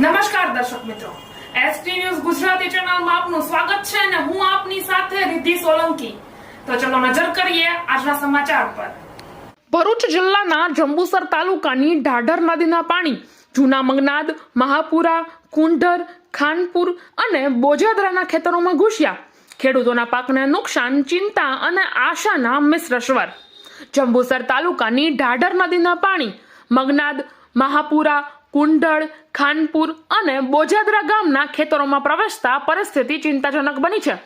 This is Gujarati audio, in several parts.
નમસ્કાર દર્શક મિત્રો. એસટી ન્યૂઝ ગુજરાતી ચેનલમાં આપનું સ્વાગત છે અને હું આપની સાથે રિદ્ધિ સોલંકી. તો ચલો નજર કરીએ આજના સમાચાર પર. ભરૂચ જિલ્લાના જંબુસર તાલુકાની ઢાઢર નદીના પાણી જૂના મંગનાદ મહાપુરા, કુંઢર, ખાનપુર અને બોજાદરાના ખેતરોમાં ઘૂસ્યા. ખેડૂતોના પાકને નુકસાન, ચિંતા અને આશાના મિશ્ર સ્વર. જંબુસર તાલુકાની ઢાઢર નદીના પાણી, મગનાદ, મહાપુરા કુંડળ, ખાનપુર અને બોજાદરા ગામના ખેતરોમાં પ્રવેશતા પરિસ્થિતિ ચિંતાજનક બની છે.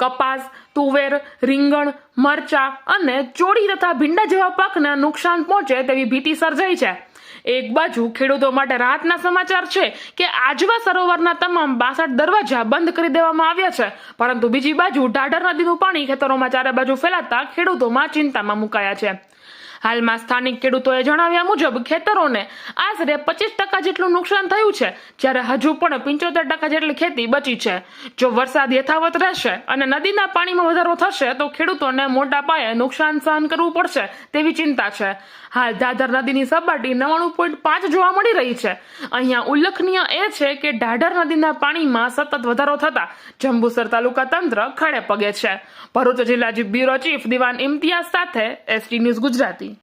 કપાસ, તુવેર, રીંગણ, મરચા અને ચોળી તથા ભીંડા જેવા પાકને નુકસાન પહોંચે તેવી ભીતિ સર્જાઈ છે. એક બાજુ ખેડૂતો માટે રાહતના સમાચાર છે કે આજવા સરોવરના તમામ બાસઠ દરવાજા બંધ કરી દેવામાં આવ્યા છે. પરંતુ બીજી બાજુ ઢાઢર નદીનું પાણી ખેતરોમાં ચારે બાજુ ફેલાતા ખેડૂતોમાં ચિંતામાં મુકાયા છે. હાલમાં સ્થાનિક ખેડૂતોએ જણાવ્યા મુજબ ખેતરોને આશરે પચીસ ટકા જેટલું નુકસાન થયું છે, જ્યારે હજુ પણ પંચોતેર ટકા જેટલી ખેતી બચી છે. જો વરસાદ યથાવત રહેશે અને નદીના પાણીમાં વધારો થશે, તો ખેડૂતોને મોટા પાયે નુકસાન સહન કરવું પડશે તેવી ચિંતા છે. હાલ દાદર નદીની સપાટી નવાણું પોઈન્ટ પાંચ જોવા મળી રહી છે. અહીંયા ઉલ્લેખનીય એ છે કે ઢાઢર નદીના પાણીમાં સતત વધારો થતા જંબુસર તાલુકા તંત્ર ખડે પગે છે. ભરૂચ જિલ્લા બ્યુરો ચીફ દિવાન ઇમ્તિયાઝ સાથે એસટી ન્યૂઝ ગુજરાતી.